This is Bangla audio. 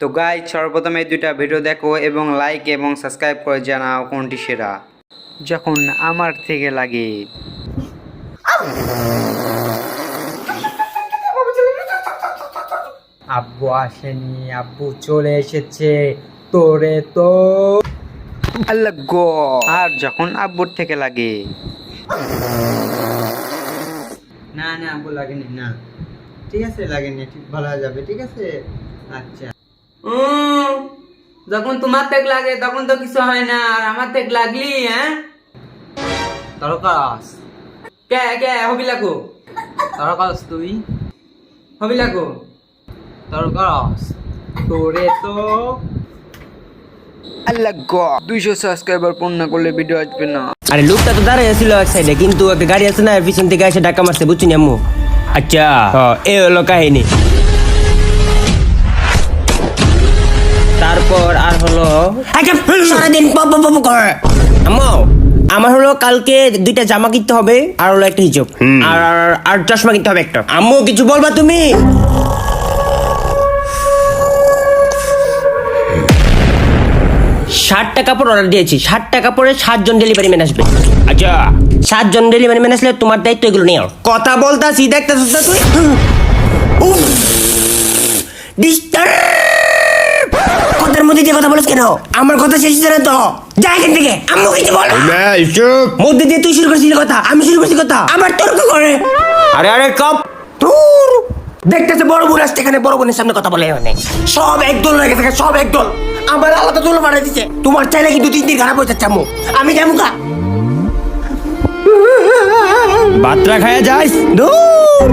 তো গাই সর্বপ্রথমে এই দুইটা ভিডিও দেখো এবং লাইক এবং সাবস্ক্রাইব করে জানাও কোনটি সেরা। যখন আমার থেকে লাগে। আব্বু আসেনি, আব্বু চলে এসেছে, তোরে তো। আর যখন আব্বুর থেকে লাগে। না না, আব্বু লাগেনি, না। ঠিক আছে, লাগেনি, ঠিক, ভালো যাবে, ঠিক আছে? আচ্ছা। যখন তোমার তেক লাগে তখন তো কিছু হয় না আর আমার তেক লাগলি হ্যাঁ? তরকাস। কে কে হবি লাগো তরকাস তুই? হবি লাগো তরকাস। তোরে তো আল্লাহ দুইশো সাবস্ক্রাইবার পূর্ণ করলে ভিডিও আসবে না। আরে লোকটা তো দাঁড়ায় ছিল এক সাইডে কিন্তু একটা গাড়ি আছে না পিছন থেকে এসে ডাকা মারছে বুঝছি আম্মু? আচ্ছা এ হলো কাহিনী। হলো আচ্ছা, সারাদিন পপ পপ পপ করে। আম্মু আমার হলো কালকে দুইটা জামা কিনতে হবে আর হলো একটা হিজব। আর আর- চশমা কিনতে হবে একটা। আম্মু কিছু বলবা তুমি? ষাটটা কাপড় অর্ডার দিয়েছি। ষাটটা কাপড়ে সাতজন ডেলিভারি ম্যান আসবে। আচ্ছা। সাতজন ডেলিভারি ম্যান আসলে তোমার দায়িত্ব এগুলো নিয়ে কথা বলতাছি দেখতেছিস না তুই? মধ্যে দিয়ে কথা বলিস কেন? আমার কথা শেষ হচ্ছে না তো? যা এখান থেকে। আম্মু কিছু বল মধ্যে দিয়ে তুই শুরু করছিলি কথা। আমি শুরু করছি কথা। আবার তর্ক করে। আরে আরে কপ। তোর দেখতেছে বড় বোন আসছে এখানে বড় বোনের সামনে কথা বলে অনেক। সব একদল হয়ে গেছে সব একদল। আমার আলাদা দল মারা দিছে। তোমার চাইলে কিন্তু তিন দিন খারাপ হয়ে যাচ্ছে আম্মু। আমি যাব কা বাত্রা খায়া যাইস? দূর।